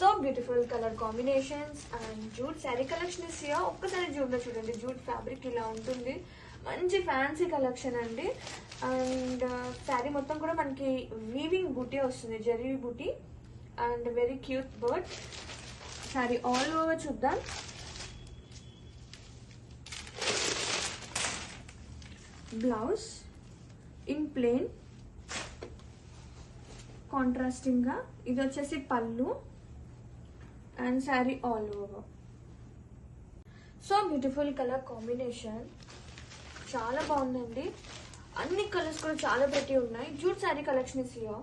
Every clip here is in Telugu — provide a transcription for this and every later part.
So beautiful colour combinations and jute sari collection is ఒక్కసారి జూట్లో చూడండి జూట్ ఫ్యాబ్రిక్ ఇలా ఉంటుంది. మంచి ఫ్యాన్సీ కలెక్షన్ అండి. అండ్ శారీ uh, మొత్తం కూడా మనకి వీవింగ్ బుటీ వస్తుంది జరీ బుటీ and very cute bird sari all over చూద్దాం. బ్లౌజ్ ఇన్ ప్లేన్ కాంట్రాస్టింగ్గా. ఇది వచ్చేసి పళ్ళు. And sari all over so beautiful colour combination చాలా బాగుందండి. అన్ని కలర్స్ కూడా చాలా ప్రతి ఉన్నాయి. Jute sari collection is here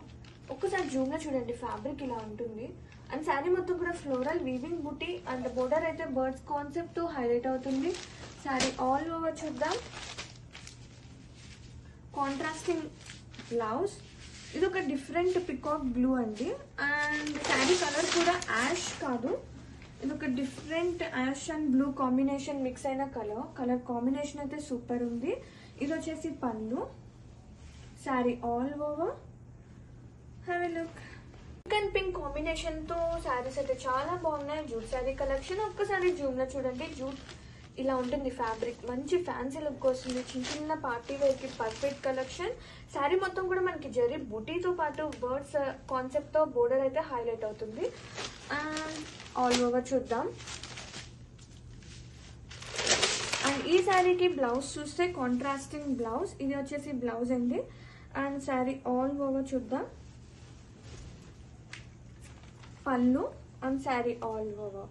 ఒక్కసారి జూమ్లో చూడండి ఫ్యాబ్రిక్ ఇలా ఉంటుంది. అండ్ శారీ మొత్తం కూడా ఫ్లోరల్ వీవింగ్ బుటీ అండ్ బోర్డర్ అయితే బర్డ్స్ కాన్సెప్ట్ హైలైట్ అవుతుంది. శారీ ఆల్ ఓవర్ చూద్దాం. కాంట్రాస్టింగ్ బ్లౌజ్ ఇది ఒక డిఫరెంట్ పికాక్ బ్లూ అండి అండ్ శారీ కలర్ కూడా యాష్ కాదు. ఇది ఒక different ash and blue combination mix అయిన కలర్. కలర్ కాంబినేషన్ అయితే సూపర్ ఉంది. ఇది వచ్చేసి పళ్ళు. Sari all over. Have a look pink and pink కాంబినేషన్తో శారీస్ అయితే చాలా బాగున్నాయి. జూట్ శారీ కలెక్షన్ ఒక్కసారి జూమ్లో చూడండి. జూట్ ఇలా ఉంటుంది ఫ్యాబ్రిక్ మంచి ఫ్యాన్సీ లుక్ వస్తుంది. చిన్న చిన్న పార్టీ వేర్కి పర్ఫెక్ట్ కలెక్షన్ శారీ మొత్తం కూడా మనకి జరీ బుటీతో పాటు బర్డ్స్ కాన్సెప్ట్ uh, తో బోర్డర్ అయితే హైలైట్ అవుతుంది. అండ్ ఆల్ ఓవర్ చూద్దాం. అండ్ ఈ శారీకి బ్లౌజ్ చూస్తే కాంట్రాస్టింగ్ బ్లౌజ్ ఇది వచ్చేసి బ్లౌజ్ అండి. అండ్ శారీ ఆల్ ఓవర్ చూద్దాం. పళ్ళు. And sari all over